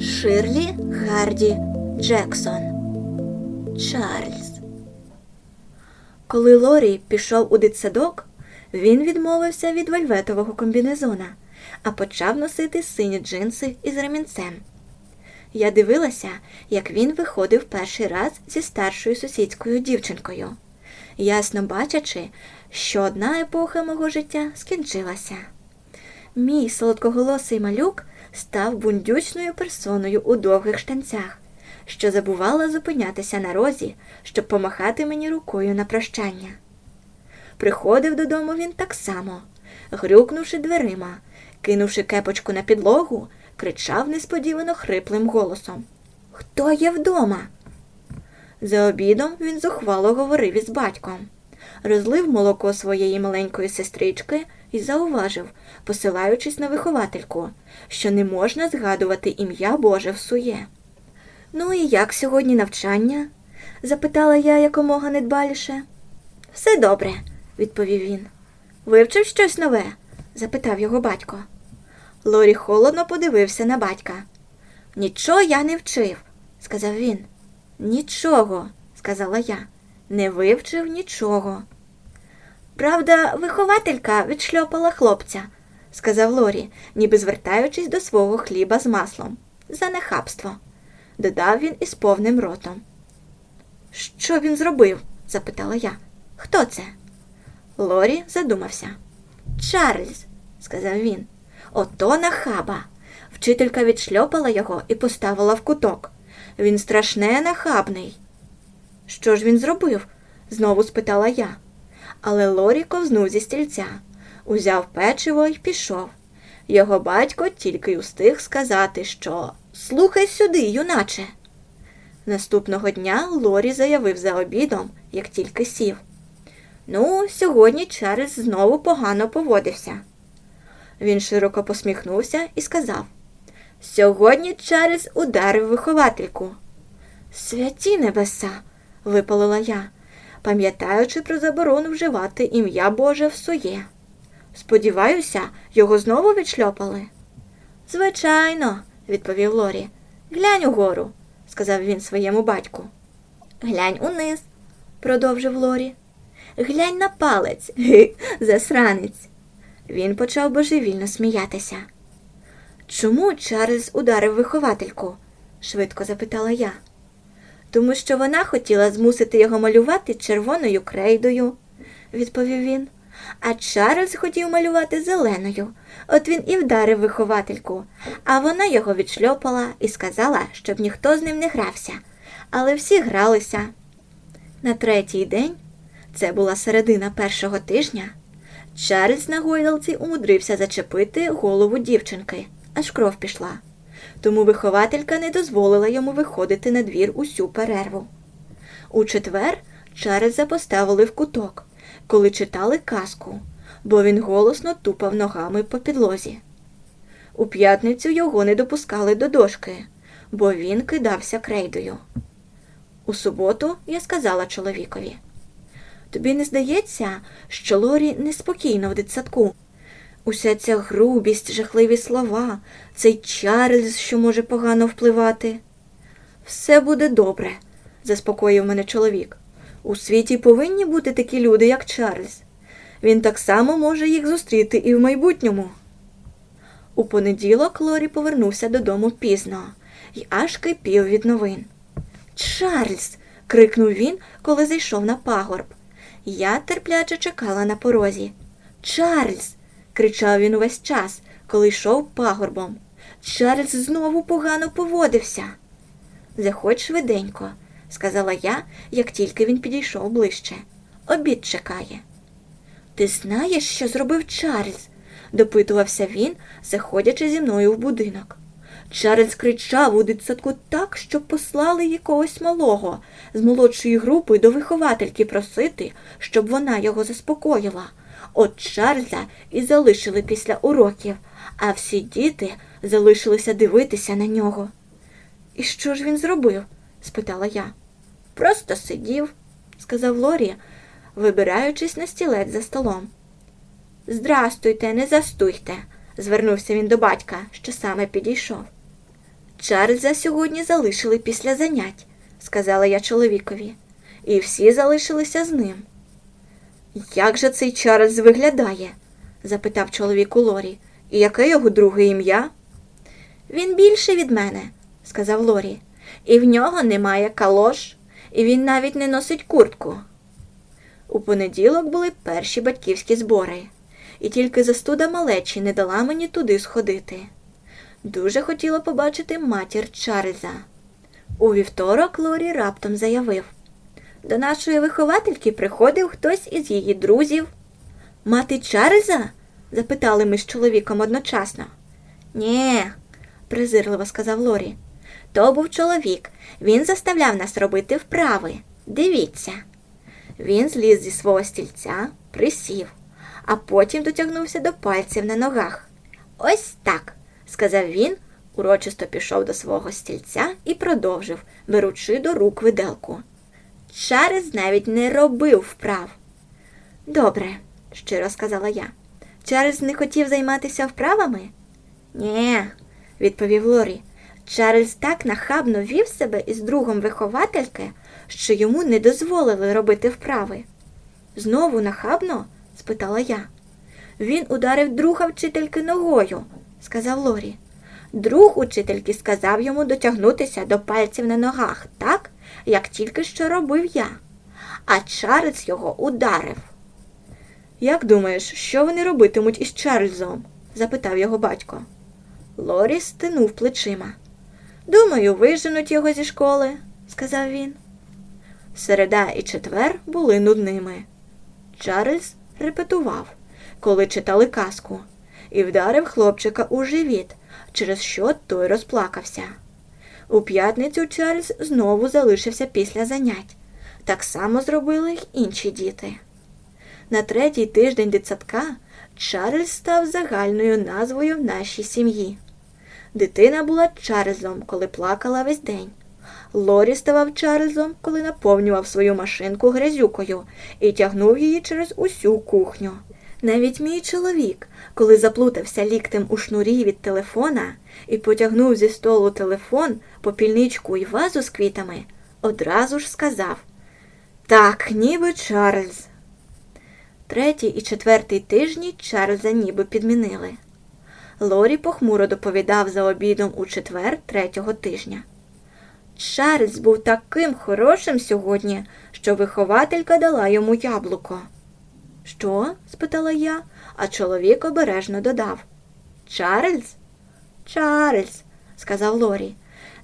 Ширлі Гарді Джексон. Чарльз. Коли Лорі пішов у дитсадок, він відмовився від вельветового комбінезона, а почав носити сині джинси із ремінцем. Я дивилася, як він виходив перший раз зі старшою сусідською дівчинкою, ясно бачачи, що одна епоха мого життя скінчилася. Мій солодкоголосий малюк став бундючною персоною у довгих штанцях, що забувала зупинятися на розі, щоб помахати мені рукою на прощання. Приходив додому він так само, грюкнувши дверима, кинувши кепочку на підлогу, кричав несподівано хриплим голосом Хто є вдома? За обідом він зухвало говорив із батьком, розлив молоко своєї маленької сестрички і зауважив, посилаючись на виховательку, що не можна згадувати ім'я Боже всує. Ну і як сьогодні навчання? запитала я якомога недбаліше. Все добре, відповів він. Вивчив щось нове? запитав його батько. Лорі холодно подивився на батька. Нічого я не вчив, сказав він. Нічого, сказала я. Не вивчив нічого. Правда, вихователька відшльопала хлопця, сказав Лорі, ніби звертаючись до свого хліба з маслом. За нахабство, додав він із повним ротом. Що він зробив? запитала я. Хто це? Лорі задумався. Чарльз, сказав він. Ото нахаба. Вчителька відшльопала його і поставила в куток. Він страшне нахабний. Що ж він зробив? знову спитала я. Але Лорі ковзнув зі стільця, узяв печиво і пішов. Його батько тільки й устиг сказати, що слухай сюди, юначе. Наступного дня Лорі заявив за обідом, як тільки сів. Ну, сьогодні Чарльз знову погано поводився. Він широко посміхнувся і сказав Сьогодні Чарльз ударив виховательку. Святі небеса, випалила я, пам'ятаючи про заборону вживати ім'я Боже в своє. Сподіваюся, його знову відшльопали. Звичайно, відповів Лорі. Глянь угору, сказав він своєму батьку. Глянь униз, продовжив Лорі. Глянь на палець, засранець. Він почав божевільно сміятися. Чому Чарльз ударив виховательку? швидко запитала я. Тому що вона хотіла змусити його малювати червоною крейдою, відповів він. А Чарльз хотів малювати зеленою. От він і вдарив виховательку, а вона його відшльопала і сказала, щоб ніхто з ним не грався. Але всі гралися. На третій день, це була середина першого тижня, Чарльз на гойдалці умудрився зачепити голову дівчинки, аж кров пішла. Тому вихователька не дозволила йому виходити на двір усю перерву. У четвер Чарльза поставили в куток, коли читали казку, бо він голосно тупав ногами по підлозі. У п'ятницю його не допускали до дошки, бо він кидався крейдою. У суботу я сказала чоловікові. Тобі не здається, що Лорі неспокійно в дитсадку? Уся ця грубість, жахливі слова, цей Чарльз, що може погано впливати. Все буде добре, заспокоїв мене чоловік. У світі повинні бути такі люди, як Чарльз. Він так само може їх зустріти і в майбутньому. У понеділок Лорі повернувся додому пізно і аж кипів від новин. Чарльз. крикнув він, коли зайшов на пагорб. Я терпляче чекала на порозі. Чарльз. Кричав він увесь час, коли йшов пагорбом. Чарльз знову погано поводився. Заходь швиденько, сказала я, як тільки він підійшов ближче. Обід чекає. Ти знаєш, що зробив Чарльз? допитувався він, заходячи зі мною в будинок. Чарльз кричав у дитсадку так, що послали якогось малого з молодшої групи до виховательки просити, щоб вона його заспокоїла. От Чарльза і залишили після уроків, а всі діти залишилися дивитися на нього. І що ж він зробив? спитала я. Просто сидів, сказав Лорі, вибираючись на стілець за столом. Здрастуйте, не застуйте, звернувся він до батька, що саме підійшов. Чарльза сьогодні залишили після занять, сказала я чоловікові, і всі залишилися з ним. Як же цей Чарльз виглядає? запитав чоловік у Лорі. І яке його друге ім'я? Він більший від мене, сказав Лорі, і в нього немає калош, і він навіть не носить куртку. У понеділок були перші батьківські збори, і тільки застуда малечі не дала мені туди сходити. Дуже хотіла побачити матір Чарльза. У вівторок Лорі раптом заявив до нашої виховательки приходив хтось із її друзів. Мати Чарльза? запитали ми з чоловіком одночасно. Нє, презирливо сказав Лорі. То був чоловік. Він заставляв нас робити вправи. Дивіться. Він зліз зі свого стільця, присів, а потім дотягнувся до пальців на ногах. Ось так, сказав він, урочисто пішов до свого стільця і продовжив, беручи до рук виделку. Чарльз навіть не робив вправ. Добре, щиро сказала я. Чарльз не хотів займатися вправами? Нє, відповів Лорі. Чарльз так нахабно вів себе із другом виховательки, що йому не дозволили робити вправи. Знову нахабно? спитала я. Він ударив друга вчительки ногою, сказав Лорі. Друг учительки сказав йому дотягнутися до пальців на ногах, так, як тільки що робив я, а Чарльз його ударив. Як думаєш, що вони робитимуть із Чарльзом? запитав його батько. Лорі стинув плечима. Думаю, виженуть його зі школи, сказав він. Середа і четвер були нудними. Чарльз репетував, коли читали казку, і вдарив хлопчика у живіт, через що той розплакався. У п'ятницю Чарльз знову залишився після занять. Так само зробили й інші діти. На третій тиждень дитсадка Чарльз став загальною назвою в нашій сім'ї. Дитина була Чарльзом, коли плакала весь день. Лорі ставав Чарльзом, коли наповнював свою машинку грязюкою і тягнув її через усю кухню. Навіть мій чоловік, коли заплутався ліктем у шнурі від телефона і потягнув зі столу телефон, попільничку і вазу з квітами, одразу ж сказав Так, ніби Чарльз. Третій і четвертий тижні Чарльза ніби підмінили. Лорі похмуро доповідав за обідом у четвер третього тижня. Чарльз був таким хорошим сьогодні, що вихователька дала йому яблуко. Що? спитала я, а чоловік обережно додав. Чарльз? Чарльз, сказав Лорі.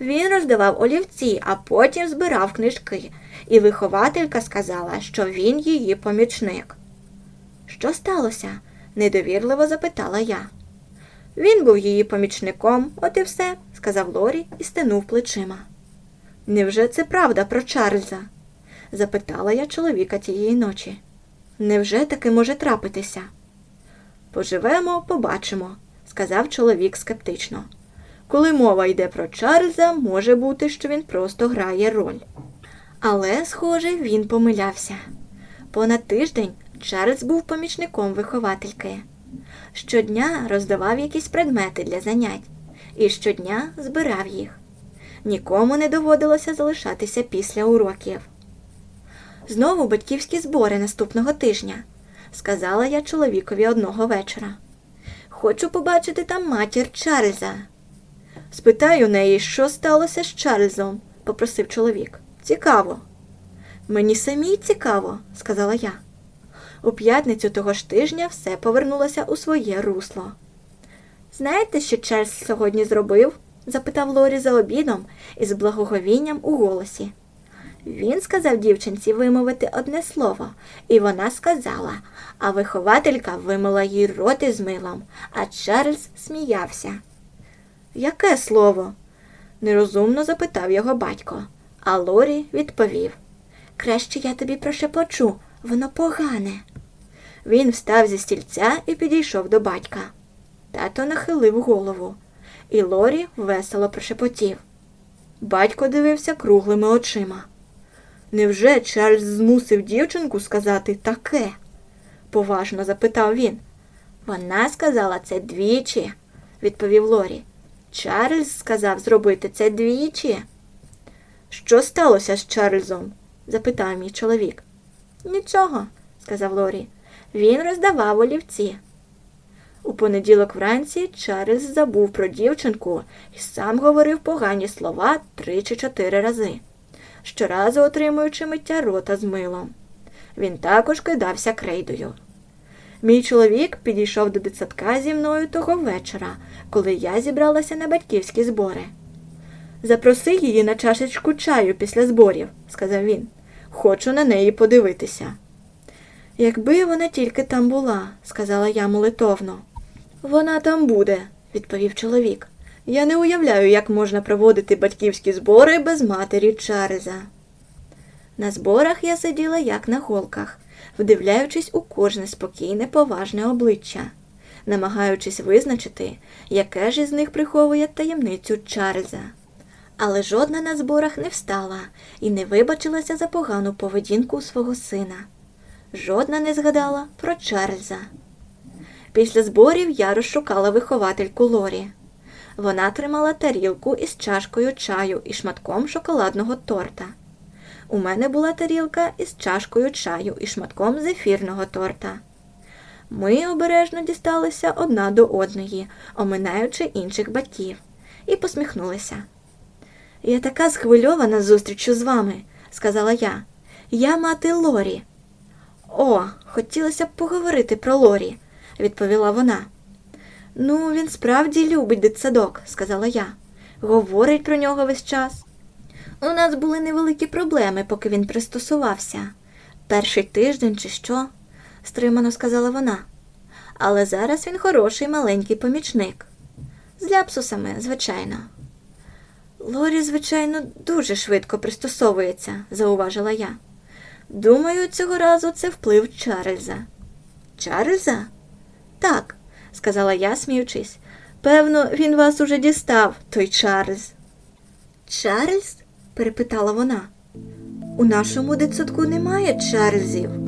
Він роздавав олівці, а потім збирав книжки, і вихователька сказала, що він її помічник. Що сталося? недовірливо запитала я. Він був її помічником, от і все, сказав Лорі і стенув плечима. Невже це правда про Чарльза? запитала я чоловіка тієї ночі. Невже таки може трапитися? Поживемо, побачимо, сказав чоловік скептично. Коли мова йде про Чарльза, може бути, що він просто грає роль. Але, схоже, він помилявся. Понад тиждень Чарльз був помічником виховательки. Щодня роздавав якісь предмети для занять і щодня збирав їх. Нікому не доводилося залишатися після уроків. Знову батьківські збори наступного тижня, сказала я чоловікові одного вечора. Хочу побачити там матір Чарльза. Спитай у неї, що сталося з Чарльзом, попросив чоловік. Цікаво. Мені самій цікаво, сказала я. У п'ятницю того ж тижня все повернулося у своє русло. Знаєте, що Чарльз сьогодні зробив? запитав Лорі за обідом із благоговінням у голосі. Він сказав дівчинці вимовити одне слово, і вона сказала, а вихователька вимила їй рот із милом, а Чарльз сміявся. Яке слово? нерозумно запитав його батько, а Лорі відповів Краще я тобі прошепочу, воно погане. Він встав зі стільця і підійшов до батька. Тато нахилив голову, і Лорі весело прошепотів. Батько дивився круглими очима. Невже Чарльз змусив дівчинку сказати таке? поважно запитав він. Вона сказала це двічі, відповів Лорі. Чарльз сказав зробити це двічі. Що сталося з Чарльзом? запитав мій чоловік. Нічого, сказав Лорі. Він роздавав олівці. У понеділок вранці Чарльз забув про дівчинку і сам говорив погані слова три чи чотири рази, щоразу отримуючи миття рота з милом. Він також кидався крейдою. Мій чоловік підійшов до дитсадка зі мною того вечора, коли я зібралася на батьківські збори. Запроси її на чашечку чаю після зборів, сказав він. Хочу на неї подивитися. Якби вона тільки там була, сказала я молитовно. Вона там буде, відповів чоловік. Я не уявляю, як можна проводити батьківські збори без матері Чарльза. На зборах я сиділа як на голках, вдивляючись у кожне спокійне, поважне обличчя, намагаючись визначити, яке ж із них приховує таємницю Чарльза. Але жодна на зборах не встала і не вибачилася за погану поведінку свого сина. Жодна не згадала про Чарльза. Після зборів я розшукала виховательку Лорі. Вона тримала тарілку із чашкою чаю і шматком шоколадного торта. У мене була тарілка із чашкою чаю і шматком зефірного торта. Ми обережно дісталися одна до одної, оминаючи інших батьків, і посміхнулися. Я така схвильована зустрічю з вами, сказала я. Я мати Лорі. О, хотілося б поговорити про Лорі, відповіла вона. Ну, він справді любить дитсадок, сказала я. Говорить про нього весь час. У нас були невеликі проблеми, поки він пристосувався. Перший тиждень чи що, стримано сказала вона. Але зараз він хороший маленький помічник. З ляпсусами, звичайно. Лорі, звичайно, дуже швидко пристосовується, зауважила я. Думаю, цього разу це вплив Чарльза. Чарльза? Так, сказала я, сміючись. Певно, він вас уже дістав, той Чарльз. Чарльз? перепитала вона. У нашому дитсадку немає Чарльзів.